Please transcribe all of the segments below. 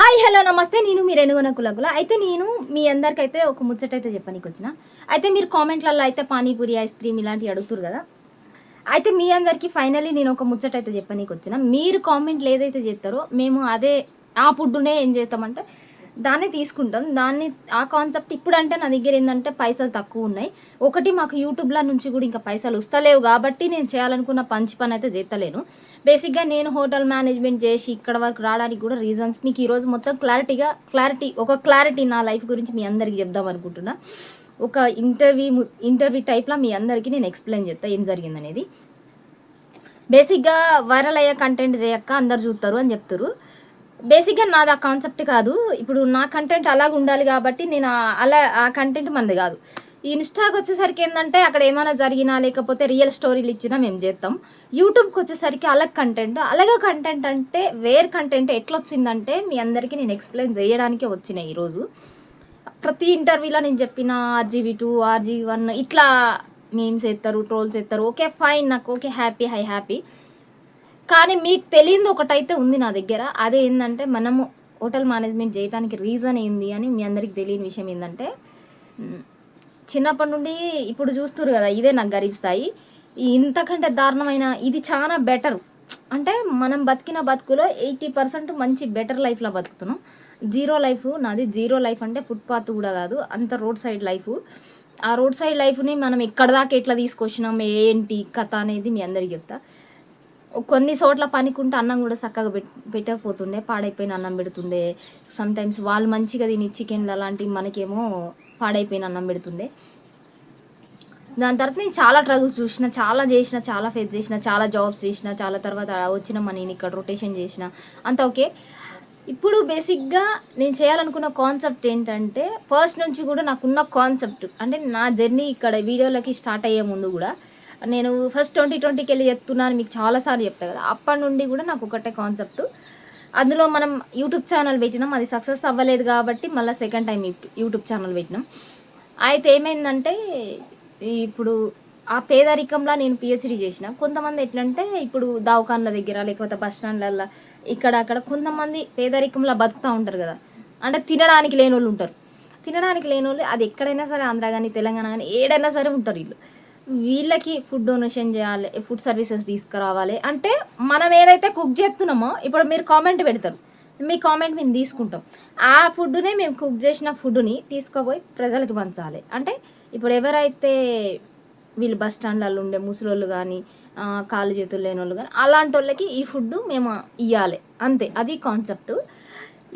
Hi hello నమస్తే. నేను మీ రెనుగొన కులగుల అయితే నేను మీ అందరికైతే ఒక ముచ్చట అయితే చెప్పనీకి వచ్చిన అయితే మీరు కామెంట్లలో అయితే పానీపూరి ఐస్ క్రీమ్ ఇలాంటివి అడుగుతారు కదా. అయితే మీ అందరికీ ఫైనలీ నేను ఒక ముచ్చట అయితే చెప్పనీకి వచ్చిన మీరు కామెంట్లు ఏదైతే చేస్తారో మేము అదే ఆ ఫుడ్డునే ఏం చేస్తామంటే దాన్ని తీసుకుంటాం. దాన్ని ఆ కాన్సెప్ట్ ఇప్పుడు అంటే నా దగ్గర ఏంటంటే పైసలు తక్కువ ఉన్నాయి. ఒకటి మాకు యూట్యూబ్లో నుంచి కూడా ఇంకా పైసలు వస్తలేవు కాబట్టి నేను చేయాలనుకున్న పంచి పని అయితే చేస్తలేను బేసిక్గా నేను హోటల్ మేనేజ్మెంట్ చేసి ఇక్కడ వరకు రావడానికి కూడా రీజన్స్ మీకు ఈరోజు మొత్తం క్లారిటీగా క్లారిటీ ఒక క్లారిటీ నా లైఫ్ గురించి మీ అందరికీ చెప్దాం అనుకుంటున్నా. ఒక ఇంటర్వ్యూ ఇంటర్వ్యూ టైప్లో మీ అందరికీ నేను ఎక్స్ప్లెయిన్ చేస్తా ఏం జరిగిందనేది. బేసిక్గా వైరల్ అయ్యే కంటెంట్ చేయక్క అందరు చూస్తారు అని చెప్తారు బేసిక్గా నాది ఆ కాన్సెప్ట్ కాదు. ఇప్పుడు నా కంటెంట్ అలాగ ఉండాలి కాబట్టి నేను అలా ఆ కంటెంట్ మంది కాదు. ఈ ఇన్స్టాకి వచ్చేసరికి ఏంటంటే అక్కడ ఏమైనా జరిగినా లేకపోతే రియల్ స్టోరీలు ఇచ్చినా మేము చేస్తాం యూట్యూబ్కి వచ్చేసరికి అలగ్ కంటెంట్ అలగ కంటెంట్ అంటే వేర్ కంటెంట్ ఎట్లా వచ్చిందంటే మీ అందరికీ నేను ఎక్స్ప్లెయిన్ చేయడానికే వచ్చిన ఈరోజు ప్రతి ఇంటర్వ్యూలో నేను చెప్పిన ఆర్జీవి టూ ఆర్జీవి వన్ ఇట్లా మేమ్స్ ఎత్తారు ట్రోల్స్ ఎత్తారు ఓకే ఫైన్ నాకు ఓకే హ్యాపీ హై హ్యాపీ. కానీ మీకు తెలియదు ఒకటైతే ఉంది నా దగ్గర. అదే ఏంటంటే మనము హోటల్ మేనేజ్మెంట్ చేయడానికి రీజన్ ఏంది అని మీ అందరికి తెలియని విషయం ఏంటంటే చిన్నప్పటి నుండి ఇప్పుడు చూస్తున్నారు కదా ఇదే నాకు గరీబ్ స్థాయి. ఇంతకంటే దారుణమైన ఇది చాలా బెటర్ అంటే మనం బతికిన బతుకులో ఎయిటీ పర్సెంట్ మంచి బెటర్ లైఫ్లో బతుకుతున్నాం. జీరో లైఫ్ నాది జీరో లైఫ్ అంటే ఫుట్పాత్ కూడా కాదు అంత రోడ్ సైడ్ లైఫ్. ఆ రోడ్ సైడ్ లైఫ్ని మనం ఎక్కడ దాకా ఎట్లా తీసుకొచ్చినాం ఏంటి కథ అనేది మీ అందరికి చెప్తా. కొన్ని చోట్ల పనికుంటే అన్నం కూడా చక్కగా పెట్ పెట్టకపోతుండే పాడైపోయిన అన్నం పెడుతుండే. సమ్టైమ్స్ వాళ్ళు మంచిగా తిని చికెన్లు అలాంటివి మనకేమో పాడైపోయిన అన్నం పెడుతుండే. దాని తర్వాత నేను చాలా ట్రగుల్ చూసిన చాలా చేసిన చాలా ఫేస్ చేసిన చాలా జాబ్స్ చేసిన చాలా తర్వాత వచ్చిన నేను ఇక్కడ రొటేషన్ చేసిన. అంత ఓకే. ఇప్పుడు బేసిక్గా నేను చేయాలనుకున్న కాన్సెప్ట్ ఏంటంటే ఫస్ట్ నుంచి కూడా నాకున్న కాన్సెప్ట్ అంటే నా జర్నీ ఇక్కడ వీడియోలకి స్టార్ట్ అయ్యే ముందు కూడా నేను ఫస్ట్ ట్వంటీ ట్వంటీకి వెళ్ళి చెప్తున్నాను మీకు చాలాసార్లు చెప్తా కదా. అప్పటి నుండి కూడా నాకు ఒకటే కాన్సెప్ట్ అందులో మనం యూట్యూబ్ ఛానల్ పెట్టినాం. అది సక్సెస్ అవ్వలేదు కాబట్టి మళ్ళీ సెకండ్ టైం యూట్యూబ్ ఛానల్ పెట్టినాం. అయితే ఏమైందంటే ఇప్పుడు ఆ పేదరికంలో నేను పిహెచ్డి చేసిన. కొంతమంది ఎట్లంటే ఇప్పుడు దవాఖాన్ల దగ్గర లేకపోతే బస్ స్టాండ్లలో ఇక్కడ అక్కడ కొంతమంది పేదరికంలో బతుకుతూ ఉంటారు కదా. అంటే తినడానికి లేని వాళ్ళు ఉంటారు. తినడానికి లేని వాళ్ళు అది ఎక్కడైనా సరే ఆంధ్ర కానీ తెలంగాణ కానీ ఏడైనా సరే ఉంటారు వీళ్ళు. వీళ్ళకి ఫుడ్ డొనేషన్ చేయాలి ఫుడ్ సర్వీసెస్ తీసుకురావాలి. అంటే మనం ఏదైతే కుక్ చేస్తున్నామో ఇప్పుడు మీరు కామెంట్ పెడతారు. మీ కామెంట్ మేము తీసుకుంటాం. ఆ ఫుడ్నే మేము కుక్ చేసిన ఫుడ్ని తీసుకుపోయి ప్రజలకు పంచాలి. అంటే ఇప్పుడు ఎవరైతే వీళ్ళు బస్ స్టాండ్లలో ఉండే ముసలోళ్ళు కానీ కాలు చేతులు లేని వాళ్ళు కానీ అలాంటి వాళ్ళకి ఈ ఫుడ్ మేము ఇవ్వాలి అంతే. అది కాన్సెప్ట్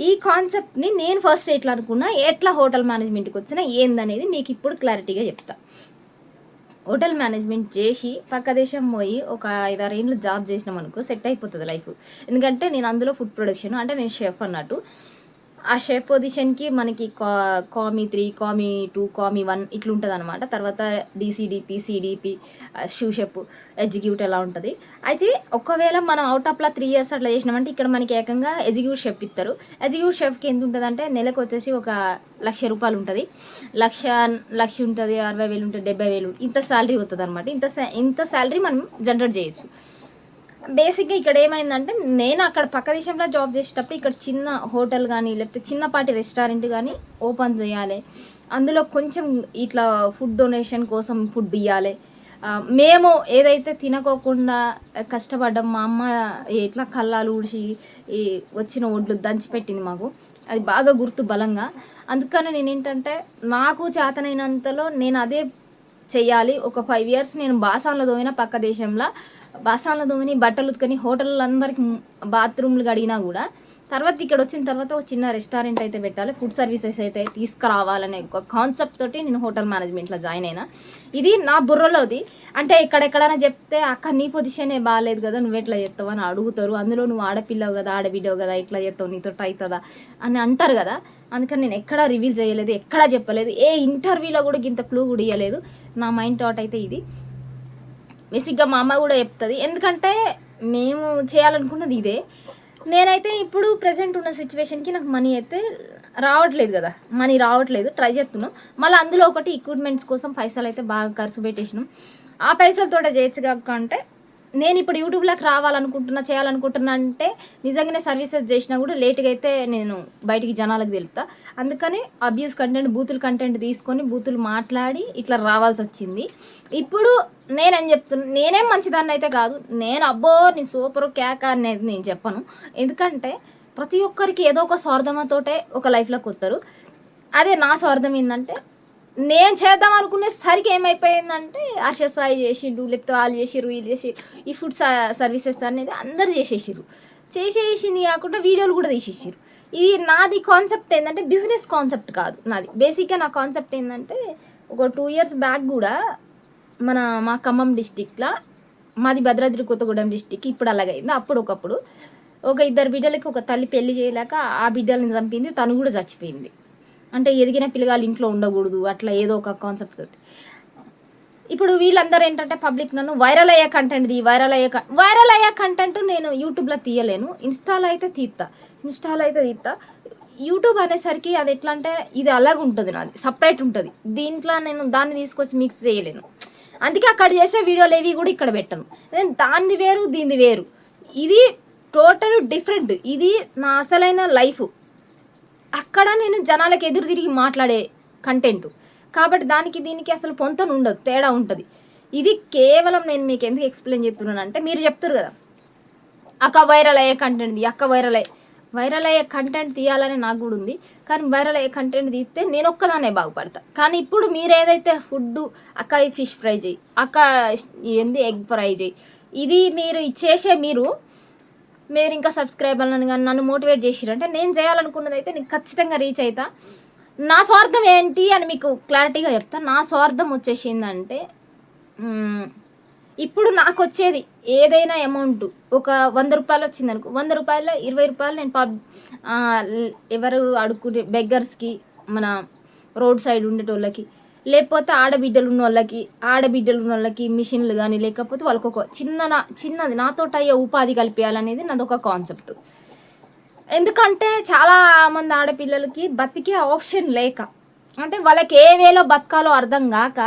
ఈ కాన్సెప్ట్ని నేను ఫస్ట్ ఎట్లా అనుకున్నా ఎట్లా హోటల్ మేనేజ్మెంట్కి వచ్చినా ఏందనేది మీకు ఇప్పుడు క్లారిటీగా చెప్తా. హోటల్ మేనేజ్మెంట్ చేసి పక్క దేశం పోయి ఒక ఐదారు ఏళ్ళు జాబ్ చేసినాం అనుకో సెట్ అయిపోతుంది లైఫ్. ఎందుకంటే నేను అందులో ఫుడ్ ప్రొడక్షన్ అంటే నేను షెఫ్ అన్నట్టు. ఆ షేప్ పొజిషన్కి మనకి కా commis three commis two commis one ఇట్లా ఉంటుంది అనమాట తర్వాత DCDP CDP sous chef executive ఎలా ఉంటుంది. అయితే ఒకవేళ మనం అవుట్ ఆఫ్లో త్రీ ఇయర్స్ అట్లా చేసినామంటే ఇక్కడ మనకి ఏకంగా ఎగ్జిక్యూట్ షెఫ్ ఇస్తారు ఎగ్జిక్యూట్ షెఫ్కి ఎంత ఉంటుంది అంటే నెలకు వచ్చేసి ఒక లక్ష రూపాయలు ఉంటుంది. లక్ష లక్ష ఉంటుంది అరవై వేలు ఉంటుంది డెబ్బై వేలు ఇంత శాలరీ అవుతుంది అనమాట ఇంత ఇంత శాలరీ మనం జనరేట్ చేయొచ్చు. బేసిక్గా ఇక్కడ ఏమైందంటే నేను అక్కడ పక్క దేశంలో జాబ్ చేసేటప్పుడు ఇక్కడ చిన్న హోటల్ కానీ లేకపోతే చిన్నపాటి రెస్టారెంట్ కానీ ఓపెన్ చేయాలి. అందులో కొంచెం ఇట్లా ఫుడ్ డొనేషన్ కోసం ఫుడ్ ఇవ్వాలి మేము ఏదైతే తినకోకుండా కష్టపడ్డం మా అమ్మ ఇట్లా కళ్ళాలు ఊడిచి ఈ వచ్చిన ఒడ్లు దంచిపెట్టింది మాకు. అది బాగా గుర్తు బలంగా. అందుకని నేను ఏంటంటే నాకు చేతనైనంతలో నేను అదే చెయ్యాలి. ఒక ఫైవ్ ఇయర్స్ నేను బాసాన్లో దోమిన పక్క దేశంలో బాసాన్లో దోమని బట్టలు ఉతుకొని హోటళ్ళందరికి బాత్రూమ్లు కడిగినా కూడా తర్వాత ఇక్కడ వచ్చిన తర్వాత ఒక చిన్న రెస్టారెంట్ అయితే పెట్టాలి. ఫుడ్ సర్వీసెస్ అయితే తీసుకురావాలనే ఒక కాన్సెప్ట్ తోటి నేను హోటల్ మేనేజ్మెంట్లో జాయిన్ అయినా. ఇది నా బుర్రలోది. అంటే ఎక్కడెక్కడైనా చెప్తే అక్క నీ పొజిషనే బాగాలేదు కదా నువ్వు ఎట్లా చేస్తావు? అని అడుగుతారు. అందులో నువ్వు ఆడపిల్లవు కదా ఆడబిడ్డవు కదా ఇట్లా చేస్తావు నీతో అవుతుందా అని అంటారు కదా. అందుకని నేను ఎక్కడా రివీల్ చేయలేదు ఎక్కడా చెప్పలేదు. ఏ ఇంటర్వ్యూలో కూడా ఇంత క్లూ కూడా ఇవ్వలేదు నా మైండ్ థాట్ అయితే ఇది. బేసిక్గా మా అమ్మ కూడా చెప్తుంది. ఎందుకంటే మేము చేయాలనుకున్నది ఇదే. నేనైతే ఇప్పుడు ప్రజెంట్ ఉన్న సిచ్యువేషన్కి నాకు మనీ అయితే రావట్లేదు కదా. మనీ రావట్లేదు. ట్రై చేస్తున్నాం. మళ్ళీ అందులో ఒకటి ఎక్విప్మెంట్స్ కోసం పైసలు అయితే బాగా ఖర్చు పెట్టేసినాం. ఆ పైసలతో చేయొచ్చు కాక అంటే నేను ఇప్పుడు యూట్యూబ్లోకి రావాలనుకుంటున్నా చేయాలనుకుంటున్నా అంటే నిజంగానే సర్వీసెస్ చేసినా కూడా లేట్గా అయితే నేను బయటికి జనాలకు తెలుపుతా. అందుకని అబ్యూస్ కంటెంట్ బూతులు కంటెంట్ తీసుకొని బూతులు మాట్లాడి ఇట్లా రావాల్సి వచ్చింది. ఇప్పుడు నేనేం చెప్తున్నా నేనేం మంచిదాన్ని అయితే కాదు నేను అబ్బో నీ సూపర్ క్యాక్ అనేది నేను చెప్పను. ఎందుకంటే ప్రతి ఒక్కరికి ఏదో ఒక స్వార్థమతోటే ఒక లైఫ్లోకి వస్తారు అదే నా స్వార్థం ఏంటంటే నేను చేద్దాం అనుకునే సరికి ఏమైపోయిందంటే హర్ష సాయి చేసిండు లేకపోతే వాళ్ళు చేసిరు వీళ్ళు చేసి ఈ ఫుడ్ సర్వీసెస్ అనేది అందరు చేసేసిర్రు. చేసేసింది కాకుండా వీడియోలు కూడా తీసేసిర్రు. ఇది నాది కాన్సెప్ట్ ఏంటంటే బిజినెస్ కాన్సెప్ట్ కాదు నాది. బేసిక్గా నా కాన్సెప్ట్ ఏంటంటే ఒక టూ ఇయర్స్ బ్యాక్ కూడా మన మా ఖమ్మం డిస్టిక్లో మాది భద్రాద్రి కొత్తగూడెం డిస్టిక్ ఇప్పుడు అలాగైంది. అప్పుడు ఒకప్పుడు ఒక ఇద్దరు బిడ్డలకి ఒక తల్లి పెళ్ళి చేయలేక ఆ బిడ్డల్ని చంపింది తను కూడా చచ్చిపోయింది. అంటే ఎదిగిన పిల్లగాళ్ళు ఇంట్లో ఉండకూడదు అట్లా ఏదో ఒక కాన్సెప్ట్ తోటి. ఇప్పుడు వీళ్ళందరూ ఏంటంటే పబ్లిక్ నన్ను వైరల్ అయ్యే కంటెంట్ది వైరల్ అయ్యే వైరల్ అయ్యే కంటెంట్ నేను యూట్యూబ్లో తీయలేను. ఇన్స్టాలో అయితే తీస్తా ఇన్స్టాలో అయితే తీస్తా యూట్యూబ్ అనేసరికి అది ఎట్లా అంటే ఇది అలాగ ఉంటుంది నాది సపరేట్ ఉంటుంది. దీంట్లో నేను దాన్ని తీసుకొచ్చి మిక్స్ చేయలేను. అందుకే అక్కడ చేసే వీడియోలు ఏవి కూడా ఇక్కడ పెట్టను. నేను దాన్ని వేరు దీన్ని వేరు. ఇది టోటల్ డిఫరెంట్ ఇది నా అసలైన లైఫ్ అక్కడ నేను జనాలకు ఎదురు తిరిగి మాట్లాడే కంటెంట్ కాబట్టి దానికి దీనికి అసలు పొంతన ఉండదు తేడా ఉంటుంది. ఇది కేవలం నేను మీకు ఎందుకు ఎక్స్ప్లెయిన్ చేస్తున్నాను అంటే మీరు చెప్తారు కదా. అక్క వైరల్ అయ్యే కంటెంట్ అక్క వైరల్ అయ్యే వైరల్ అయ్యే కంటెంట్ తీయాలని నాకు కూడా ఉంది. కానీ వైరల్ అయ్యే కంటెంట్ తీస్తే నేను ఒక్కదానే బాగుపడతా. కానీ ఇప్పుడు మీరు ఏదైతే ఫుడ్ అక్క ఈ ఫిష్ ఫ్రై చేయి అక్క ఏంది ఎగ్ ఫ్రై చేయి ఇది మీరు చేసే మీరు మీరు ఇంకా సబ్స్క్రైబర్లను కానీ నన్ను మోటివేట్ చేసిరంటే నేను చేయాలనుకున్నది అయితే నేను ఖచ్చితంగా రీచ్ అవుతా నా స్వార్థం ఏంటి అని మీకు క్లారిటీగా చెప్తా. నా స్వార్థం వచ్చేసి ఏంటంటే ఇప్పుడు నాకు వచ్చేది ఏదైనా అమౌంట్. ఒక వంద రూపాయలు వచ్చింది అనుకో వంద రూపాయల ఇరవై రూపాయలు నేను పబ్ ఎవరు అడుక్కునే బెగ్గర్స్కి మన రోడ్ సైడ్ ఉండేటోళ్ళకి లేకపోతే ఆడబిడ్డలు ఉన్న వాళ్ళకి ఆడబిడ్డలు ఉన్న వాళ్ళకి మిషన్లు కానీ లేకపోతే వాళ్ళకి ఒక చిన్న నా చిన్నది నాతో అయ్యే ఉపాధి కల్పించాలనేది నాది ఒక కాన్సెప్ట్. ఎందుకంటే చాలా మంది ఆడపిల్లలకి బతికే ఆప్షన్ లేక అంటే వాళ్ళకి ఏ వేలో బతకాలో అర్థం కాక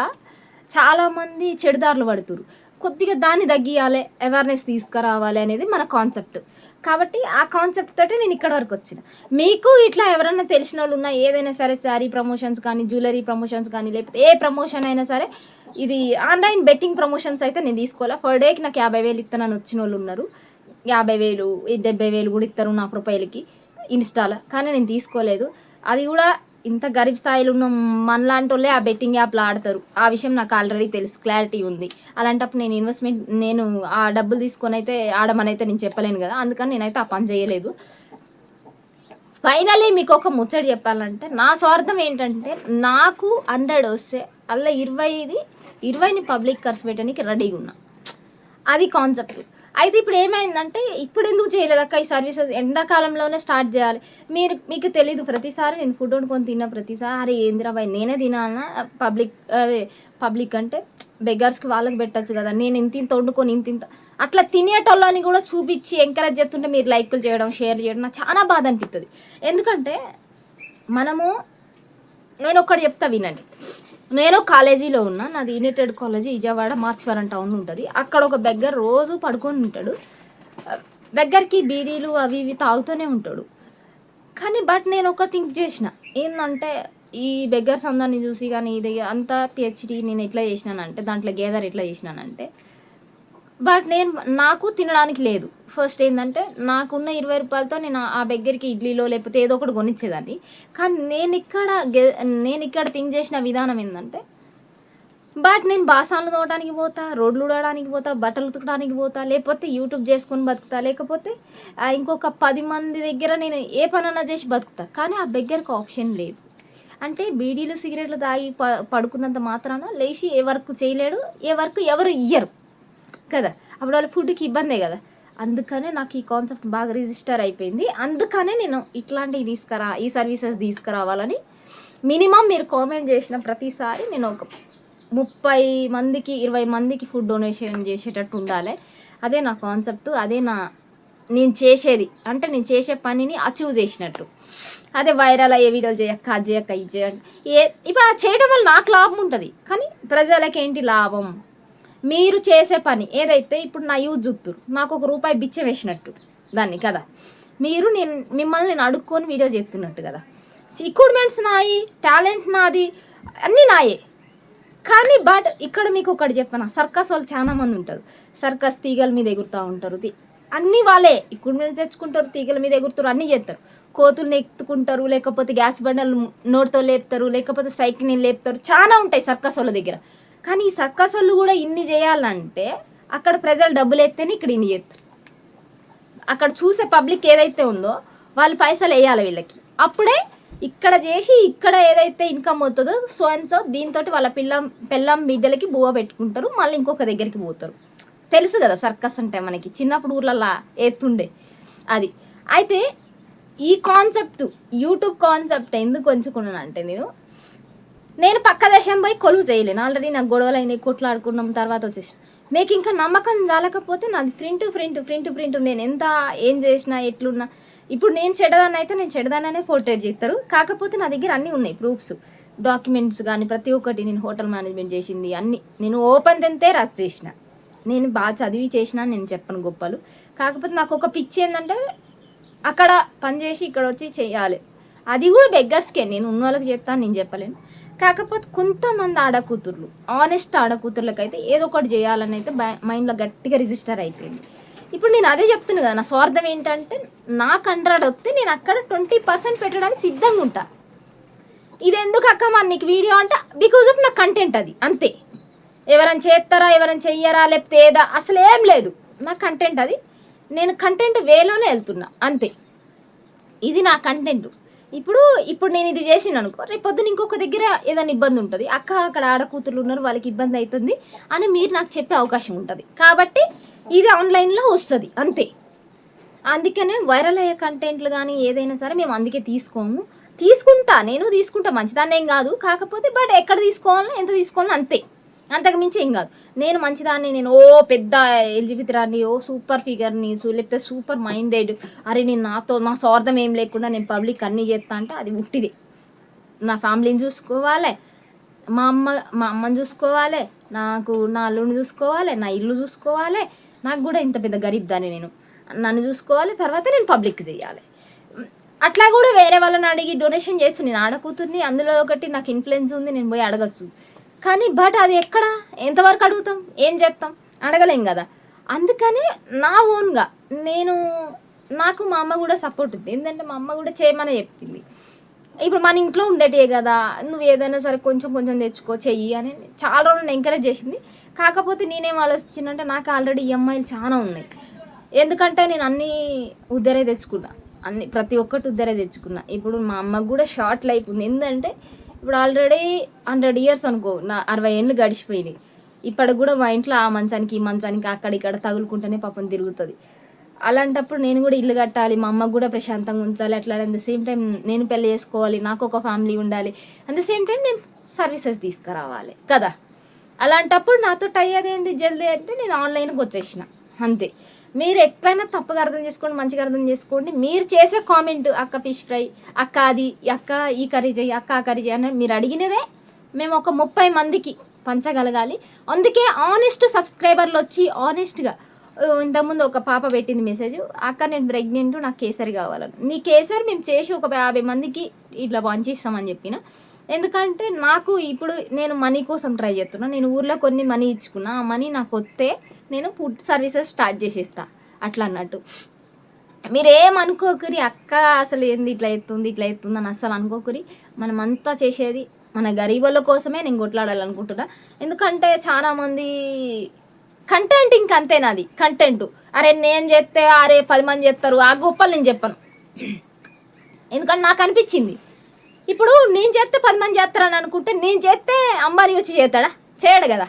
చాలామంది చెడుదారులు పడుతురు కొద్దిగా దాన్ని తగ్గియాలి అవేర్నెస్ తీసుకురావాలి అనేది మన కాన్సెప్ట్ కాబట్టి ఆ కాన్సెప్ట్ తోటి నేను ఇక్కడ వరకు వచ్చిన. మీకు ఇట్లా ఎవరైనా తెలిసిన వాళ్ళు ఉన్నా ఏదైనా సరే శారీ ప్రమోషన్స్ కానీ జ్యువెలరీ ప్రమోషన్స్ కానీ లేకపోతే ఏ ప్రమోషన్ అయినా సరే ఇది ఆన్లైన్ బెట్టింగ్ ప్రమోషన్స్ అయితే నేను తీసుకోవాలా? ఫర్ డేకి నాకు యాభై వేలు ఇస్తానని వచ్చిన వాళ్ళు ఉన్నారు. యాభై వేలు డెబ్బై వేలు కూడా ఇస్తారు నా ప్రొఫైల్కి ఇన్స్టాలో. కానీ నేను తీసుకోలేదు. అది కూడా ఇంత గరీబ్ స్థాయిలో ఉన్న మనలాంటి వాళ్ళే ఆ బెట్టింగ్ యాప్లో ఆడతారు. ఆ విషయం నాకు ఆల్రెడీ తెలుసు క్లారిటీ ఉంది. అలాంటప్పుడు నేను ఇన్వెస్ట్మెంట్ నేను ఆ డబ్బులు తీసుకొని అయితే ఆడమని అయితే నేను చెప్పలేను కదా అందుకని నేనైతే ఆ పని చేయలేదు. ఫైనలీ మీకు ఒక ముచ్చట చెప్పాలంటే నా స్వార్థం ఏంటంటే నాకు హండ్రెడ్ వస్తే అలా ఇరవైది ఇరవైని పబ్లిక్ ఖర్చు పెట్టడానికి రెడీగా ఉన్నా. అది కాన్సెప్ట్ అయితే ఇప్పుడు ఏమైందంటే ఇప్పుడు ఎందుకు చేయలేదు అక్క ఈ సర్వీసెస్ ఎండాకాలంలోనే స్టార్ట్ చేయాలి. మీరు మీకు తెలీదు ప్రతిసారి నేను ఫుడ్ వండుకొని తిన్న ప్రతిసారి ఏందిరా బాయ్ నేనే తినాలన్నా పబ్లిక్ అదే పబ్లిక్ అంటే బెగ్గర్స్కి వాళ్ళకి పెట్టచ్చు కదా. నేను ఇంత ఇంత వండుకొని ఇంత ఇంత. అట్లా తినేటోళ్ళని కూడా చూపించి ఎంకరేజ్ చేస్తుంటే మీరు లైక్లు చేయడం షేర్ చేయడం నాకు చాలా బాధ అనిపిస్తుంది ఎందుకంటే మనము నేను ఒక్కటి చెప్తా వినండి. నేను కాలేజీలో ఉన్నా నాది United college Vijayawada Marchivaram town ఉంటుంది. అక్కడ ఒక బెగ్గర్ రోజు పడుకొని ఉంటాడు. బెగ్గర్కి బీడీలు అవి ఇవి తాగుతూనే ఉంటాడు. కానీ బట్ నేను ఒక థింక్ చేసిన ఏంటంటే ఈ బెగ్గర్స్ అందరిని చూసి కానీ ఇది అంతా పిహెచ్డి నేను ఎట్లా చేసినానంటే దాంట్లో గేదర్ ఎట్లా చేసినానంటే బట్ నేను నాకు తినడానికి లేదు. ఫస్ట్ ఏంటంటే నాకున్న ఇరవై రూపాయలతో నేను ఆ దగ్గరికి ఇడ్లీలో లేకపోతే ఏదో ఒకటి కొనిచ్చేదాన్ని. కానీ నేను ఇక్కడ గె- నేను ఇక్కడ థింక్ చేసిన విధానం ఏంటంటే బట్ నేను బాసాన్లు తోవడానికి పోతా రోడ్లు ఉడడానికి పోతా బట్టలు ఉతకడానికి పోతా లేకపోతే యూట్యూబ్ చేసుకొని బతుకుతా లేకపోతే ఇంకొక పది మంది దగ్గర నేను ఏ పనన్నా చేసి బతుకుతా. కానీ ఆ దగ్గరకు ఆప్షన్ లేదు. అంటే బీడీలు సిగరెట్లు తాగి ప పడుకున్నంత మాత్రాన లేచి ఏ వర్క్ చేయలేడు ఏ వర్క్ ఎవరు ఇయ్యరు. కదా? అప్పుడు వాళ్ళ ఫుడ్కి ఇబ్బందే కదా? అందుకనే నాకు ఈ కాన్సెప్ట్ బాగా రిజిస్టర్ అయిపోయింది. అందుకనే నేను ఇట్లాంటివి తీసుకురా ఈ సర్వీసెస్ తీసుకురావాలని మినిమం మీరు కామెంట్ చేసిన ప్రతిసారి నేను ఒక ముప్పై మందికి ఇరవై మందికి ఫుడ్ డొనేషన్ చేసేటట్టు ఉండాలి. అదే నా కాన్సెప్ట్ అదే నా నేను చేసేది. అంటే నేను చేసే పనిని అచీవ్ చేసినట్టు. అదే వైరల్ అయ్యే వీడియోలు చేయక్క అది చేయక్క ఇది చేయండి ఏ ఇప్పుడు చేయడం వల్ల నాకు లాభం ఉంటుంది. కానీ ప్రజలకి ఏంటి లాభం? మీరు చేసే పని ఏదైతే ఇప్పుడు నా యూజ్ చూస్తురు నాకు ఒక రూపాయి బిచ్చ వేసినట్టు దాన్ని కదా? మీరు నేను మిమ్మల్ని నేను అడుక్కొని వీడియో చేస్తున్నట్టు కదా? ఎక్విప్మెంట్స్ నాయి టాలెంట్ నాది అన్నీ నాయే. కానీ బట్ ఇక్కడ మీకు ఒకటి చెప్పనా సర్కస్ వాళ్ళు చాలా మంది ఉంటారు. సర్కస్ తీగల మీద ఎగురుతూ ఉంటారు. అన్నీ వాళ్ళే. ఎక్విప్మెంట్స్ తెచ్చుకుంటారు తీగల మీద ఎగురుతారు అన్నీ చేస్తారు. కోతుల్ని ఎత్తుకుంటారు లేకపోతే గ్యాస్ బండలు నోటితో లేపుతారు లేకపోతే సైకిల్ని లేపుతారు చాలా ఉంటాయి సర్కస్ వాళ్ళ దగ్గర. కానీ ఈ సర్కస్ వాళ్ళు కూడా ఇన్ని చేయాలంటే అక్కడ ప్రజలు డబ్బులు ఎత్తేనే ఇక్కడ ఇన్ని చేస్తారు అక్కడ చూసే పబ్లిక్ ఏదైతే ఉందో వాళ్ళు పైసలు వేయాలి వీళ్ళకి. అప్పుడే ఇక్కడ చేసి ఇక్కడ ఏదైతే ఇన్కమ్ అవుతుందో సో అండ్ సో దీంతో వాళ్ళ పిల్లం పిల్లం బిడ్డలకి బువ్వ పెట్టుకుంటారు మళ్ళీ ఇంకొక దగ్గరికి పోతారు. తెలుసు కదా సర్కస్ అంటే మనకి చిన్నప్పుడు ఊర్లలో ఎత్తుండే అది. అయితే ఈ కాన్సెప్ట్ యూట్యూబ్ కాన్సెప్ట్ ఎందుకు ఉంచుకున్నాను అంటే నేను నేను పక్క దేశం పోయి కొలువు చేయలేను. ఆల్రెడీ నాకు గొడవలు అయినాయి కొట్లాడుకున్నాం తర్వాత వచ్చేసి మీకు ఇంకా నమ్మకం జాలకపోతే నాది ప్రింట్ ప్రింట్ ప్రింట్ ప్రింట్ నేను ఎంత ఏం చేసినా ఎట్లున్నా. ఇప్పుడు నేను చెడ్డదాన్ని అయితే నేను చెడదాననే పోర్ట్రేట్ చేస్తారు. కాకపోతే నా దగ్గర అన్నీ ఉన్నాయి ప్రూఫ్స్ డాక్యుమెంట్స్ కానీ ప్రతి ఒక్కటి నేను హోటల్ మేనేజ్మెంట్ చేసింది అన్ని. నేను ఓపెన్ తెంతే రచ్ చేసిన. నేను బాగా చదివి చేసిన నేను చెప్పను గొప్పలు. కాకపోతే నాకు ఒక పిచ్చి ఏంటంటే అక్కడ పని చేసి ఇక్కడ వచ్చి చేయాలి. అది కూడా బెగ్గర్స్కే. నేను ఉన్న వాళ్ళకి చెప్తాను నేను చెప్పలేను. కాకపోతే కొంతమంది ఆడకూతుర్లు ఆనెస్ట్ ఆడకూతుర్లకైతే ఏదో ఒకటి చేయాలని అయితే మైండ్లో గట్టిగా రిజిస్టర్ అయిపోయింది. ఇప్పుడు నేను అదే చెప్తున్నా కదా నా స్వార్థం ఏంటంటే నాకు హండ్రెడ్ వస్తే నేను అక్కడ ట్వంటీ పర్సెంట్ పెట్టడానికి సిద్ధంగా ఉంటా. ఇది ఎందుకు అక్క మరి నీకు వీడియో అంటే బికాజ్ ఆఫ్ నా కంటెంట్ అది అంతే. ఎవరైనా చేస్తారా ఎవరైనా చెయ్యరా లేకపోతే ఏదా అసలు ఏం లేదు. నా కంటెంట్ అది. నేను కంటెంట్ వేలోనే వెళ్తున్నా అంతే. ఇది నా కంటెంట్ ఇప్పుడు ఇప్పుడు నేను ఇది చేసిన అనుకో రేపు పొద్దున ఇంకొక దగ్గర ఏదైనా ఇబ్బంది ఉంటుంది. అక్క అక్కడ ఆడకూతుర్లు ఉన్నారు వాళ్ళకి ఇబ్బంది అవుతుంది అని మీరు నాకు చెప్పే అవకాశం ఉంటుంది. కాబట్టి ఇది ఆన్లైన్లో వస్తుంది అంతే. అందుకనే వైరల్ అయ్యే కంటెంట్లు కానీ ఏదైనా సరే మేము అందుకే తీసుకోము. తీసుకుంటా నేను తీసుకుంటా మంచిదాన్ని ఏం కాదు. కాకపోతే బట్ ఎక్కడ తీసుకోవాలో ఎంత తీసుకోవాలో అంతే. అంతకు మించి ఏం కాదు. నేను మంచిదాన్ని నేను ఓ పెద్ద ఎలిజిబిత్ ఓ సూపర్ ఫిగర్ని లేకపోతే సూపర్ మైండెడ్ అరే నేను నాతో నా స్వార్థం ఏం లేకుండా నేను పబ్లిక్ అన్నీ చేస్తా అంటే అది ఉట్టిది. నా ఫ్యామిలీని చూసుకోవాలి మా అమ్మ మా అమ్మని చూసుకోవాలి నాకు నా అల్లుని చూసుకోవాలి నా ఇల్లు చూసుకోవాలి. నాకు కూడా ఇంత పెద్ద గరీబ్ దాన్ని నేను. నన్ను చూసుకోవాలి తర్వాత నేను పబ్లిక్ చేయాలి. అట్లా కూడా వేరే వాళ్ళని అడిగి డొనేషన్ చేయొచ్చు నేను ఆడకూతుర్ని అందులో ఒకటి నాకు ఇన్ఫ్లుయెన్స్ ఉంది నేను పోయి అడగచ్చు. కానీ బట్ అది ఎక్కడ? ఎంతవరకు అడుగుతాం? ఏం చేస్తాం? అడగలేం కదా. అందుకని నా ఓన్గా నేను నాకు మా అమ్మ కూడా సపోర్ట్ ఉంది. ఏంటంటే మా అమ్మ కూడా చేయమని చెప్పింది. ఇప్పుడు మన ఇంట్లో ఉండేటే కదా. నువ్వు ఏదైనా సరే కొంచెం కొంచెం తెచ్చుకో చెయ్యి అని చాలా రోజులు ఎంకరేజ్ చేసింది. కాకపోతే నేనేం ఆలోచించిందంటే నాకు ఆల్రెడీ ఈఎంఐలు చాలా ఉన్నాయి. ఎందుకంటే నేను అన్నీ ఉద్దరే తెచ్చుకున్నా. అన్ని ప్రతి ఒక్కటి ఉద్దరే తెచ్చుకున్నా. ఇప్పుడు మా అమ్మకు కూడా షార్ట్ లైఫ్ ఉంది. ఎందుకంటే ఇప్పుడు ఆల్రెడీ హండ్రెడ్ ఇయర్స్ అనుకో నా అరవై ఏళ్ళు గడిచిపోయింది ఇప్పటికి కూడా మా ఇంట్లో ఆ మంచానికి ఈ మంచానికి అక్కడ ఇక్కడ తగులుకుంటేనే పాపం తిరుగుతుంది. అలాంటప్పుడు నేను కూడా ఇల్లు కట్టాలి మా అమ్మకు కూడా ప్రశాంతంగా ఉంచాలి అట్లా అట్ ద సేమ్ టైం నేను పెళ్ళి చేసుకోవాలి నాకు ఒక ఫ్యామిలీ ఉండాలి. అట్ ద సేమ్ టైం నేను సర్వీసెస్ తీసుకురావాలి కదా? అలాంటప్పుడు నాతో టై అదేంది? జల్దీ అంటే నేను ఆన్లైన్కి వచ్చేసిన అంతే. మీరు ఎట్లయినా తప్పుగా అర్థం చేసుకోండి మంచిగా అర్థం చేసుకోండి. మీరు చేసే కామెంట్ అక్క ఫిష్ ఫ్రై అక్క అది అక్క ఈ కర్రీ చేయి అక్క ఆ కర్రీ చేయి అని మీరు అడిగినదే మేము ఒక ముప్పై మందికి పంచగలగాలి. అందుకే ఆనెస్ట్ సబ్స్క్రైబర్లు వచ్చి ఆనెస్ట్గా ఇంతకుముందు ఒక పాప పెట్టింది మెసేజ్ అక్క నేను ప్రెగ్నెంట్ నాకు కేసరి కావాలని. నీ కేసరి మేము చేసి ఒక యాభై మందికి ఇట్లా పంచిస్తామని చెప్పిన. ఎందుకంటే నాకు ఇప్పుడు నేను మనీ కోసం ట్రై చేస్తున్నా. నేను ఊర్లో కొన్ని మనీ ఇచ్చుకున్నా. ఆ మనీ నాకు వస్తే నేను ఫుడ్ సర్వీసెస్ స్టార్ట్ చేసేస్తా. అట్లా అన్నట్టు. మీరు ఏమనుకోకరి అక్క అసలు ఏంది ఇట్లా ఎత్తుంది ఇట్లా ఎత్తుంది అని అసలు అనుకోకురి. మనం అంతా చేసేది మన గరీబుల కోసమే నేను కొట్లాడాలనుకుంటున్నా. ఎందుకంటే చాలామంది కంటెంట్ ఇంక అంతే నాది కంటెంట్ అరే నేను చేస్తే అరే పది మంది చేస్తారు ఆ గొప్పలు నేను చెప్పను. ఎందుకంటే నాకు అనిపించింది. ఇప్పుడు నేను చేస్తే పది మంది చేస్తారని అనుకుంటే నేను చేస్తే అంబానీ వచ్చి చేస్తాడా? చేయడు కదా.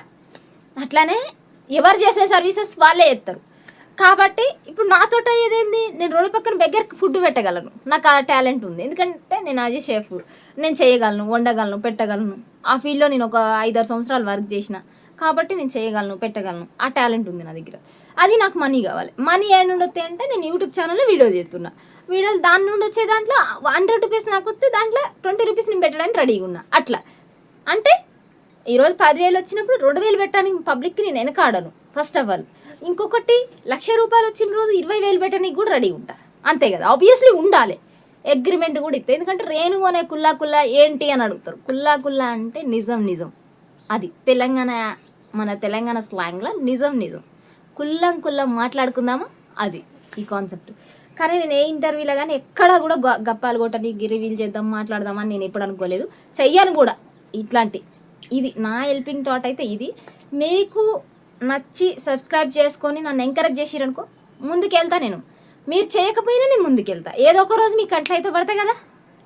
అట్లానే ఎవరు చేసే సర్వీసెస్ వాళ్ళే చేస్తారు కాబట్టి ఇప్పుడు నాతో అయ్యేదేంది నేను రోడ్డు పక్కన బెగ్గరికి ఫుడ్ పెట్టగలను. నాకు ఆ టాలెంట్ ఉంది. ఎందుకంటే నేను అజయ్ షెఫ్ నేను చేయగలను వండగలను పెట్టగలను. ఆ ఫీల్డ్లో నేను ఒక ఐదారు సంవత్సరాలు వర్క్ చేసిన కాబట్టి నేను చేయగలను పెట్టగలను. ఆ టాలెంట్ ఉంది నా దగ్గర. అది నాకు మనీ కావాలి. మనీ ఏ నుండి అంటే నేను యూట్యూబ్ ఛానల్లో వీడియో చేస్తున్నా. వీడియోలు దాని నుండి వచ్చే దాంట్లో హండ్రెడ్ రూపీస్ నాకు వస్తే దాంట్లో ట్వంటీ రూపీస్ నేను పెట్టడానికి రెడీగా ఉన్నా. అట్లా. అంటే ఈరోజు పదివేలు వచ్చినప్పుడు రెండు వేలు పెట్టడానికి పబ్లిక్కి నేను వెనకాడను ఫస్ట్ ఆఫ్ ఆల్ ఇంకొకటి లక్ష రూపాయలు వచ్చిన రోజు ఇరవై వేలు పెట్టడానికి కూడా రెడీ ఉంటా. అంతే కదా. ఆబ్వియస్లీ ఉండాలి. అగ్రిమెంట్ కూడా ఇస్తే. ఎందుకంటే రేణు అనే కుల్లా కుల్లా ఏంటి అని అడుగుతారు. కుల్లా కుల్లా అంటే నిజం నిజం. అది తెలంగాణ మన తెలంగాణ స్లాంగ్లో నిజం నిజం. కుల్లం కుల్లం మాట్లాడుకుందామా? అది ఈ కాన్సెప్ట్ కానీ నేను ఏ ఇంటర్వ్యూలో కానీ ఎక్కడా కూడా గ- గప్పాలు కొట్టని రివీల్ చేద్దాం మాట్లాడదామని నేను ఎప్పుడు అనుకోలేదు. చెయ్యను కూడా ఇట్లాంటి. ఇది నా హెల్పింగ్ థాట్ అయితే ఇది. మీకు నచ్చి సబ్స్క్రైబ్ చేసుకొని నన్ను ఎంకరేజ్ చేసిరనుకో ముందుకెళ్తా నేను. మీరు చేయకపోయినా నేను ముందుకెళ్తా. ఏదో ఒక రోజు మీకు అట్లయితే పడతా కదా?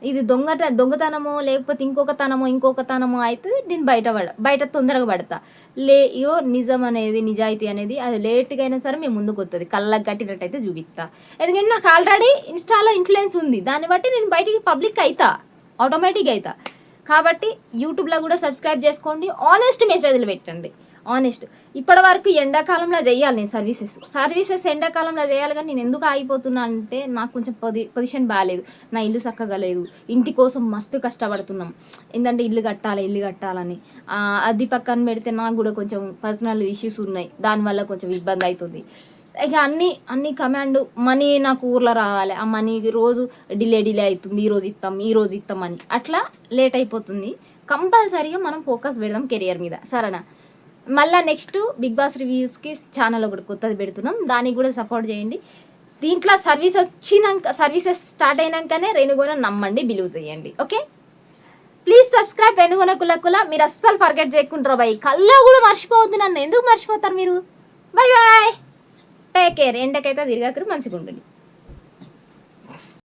ఇది దొంగట దొంగతనమో లేకపోతే ఇంకొక తనమో ఇంకొక తనమో అయితే నేను బయట పడ బయట తొందరగా పడతా. లే ఇయో నిజం అనేది నిజాయితీ అనేది అది లేట్గా అయినా సరే మేము ముందుకు వస్తుంది కళ్ళకు కట్టినట్టయితే చూపిస్తా ఎందుకంటే నాకు ఆల్రెడీ ఇన్స్టాలో ఇన్ఫ్లుయెన్స్ ఉంది. దాన్ని బట్టి నేను బయటికి పబ్లిక్ అవుతా ఆటోమేటిక్గా అవుతా కాబట్టి యూట్యూబ్లో కూడా సబ్స్క్రైబ్ చేసుకోండి. ఆనెస్ట్ మెసేజ్లు పెట్టండి. ఆనెస్ట్ ఇప్పటి వరకు ఎండాకాలంలో చేయాలి నేను సర్వీసెస్ సర్వీసెస్ ఎండాకాలంలో చేయాలి కానీ నేను ఎందుకు ఆగిపోతున్నా అంటే నాకు కొంచెం పొది పొజిషన్ బాగాలేదు నా ఇల్లు చక్కగా లేదు. ఇంటి కోసం మస్తు కష్టపడుతున్నాం. ఏంటంటే ఇల్లు కట్టాలి ఇల్లు కట్టాలని. అది పక్కన పెడితే నాకు కూడా కొంచెం పర్సనల్ ఇష్యూస్ ఉన్నాయి. దానివల్ల కొంచెం ఇబ్బంది అవుతుంది. ఇక అన్ని అన్ని కమాండ్ మనీ నాకు ఊర్లో రావాలి. ఆ మనీ రోజు డిలే డిలే అవుతుంది. ఈ రోజు ఇస్తాం ఈ రోజు ఇస్తాం అని. అట్లా లేట్ అయిపోతుంది. కంపల్సరీగా మనం ఫోకస్ పెడదాం కెరియర్ మీద. సరేనా? మళ్ళీ నెక్స్ట్ బిగ్ బాస్ రివ్యూస్కి ఛానల్ ఒకటి కొత్తది పెడుతున్నాం. దానికి కూడా సపోర్ట్ చేయండి. దీంట్లో సర్వీస్ వచ్చినాక సర్వీసెస్ స్టార్ట్ అయినాకనే రేణుగోన నమ్మండి బిలీవ్ చేయండి. ఓకే ప్లీజ్ సబ్స్క్రైబ్ రేణుగోన కుల కుల. మీరు అస్సలు ఫర్గెట్ చేయకుంటారు బాయ్. కల్లో కూడా మర్చిపోవద్దు నన్ను. ఎందుకు మర్చిపోతారు మీరు? బాయ్ బాయ్ టేక్ కేర్ ఎండకైతే తిరగకరు మంచిగా ఉండండి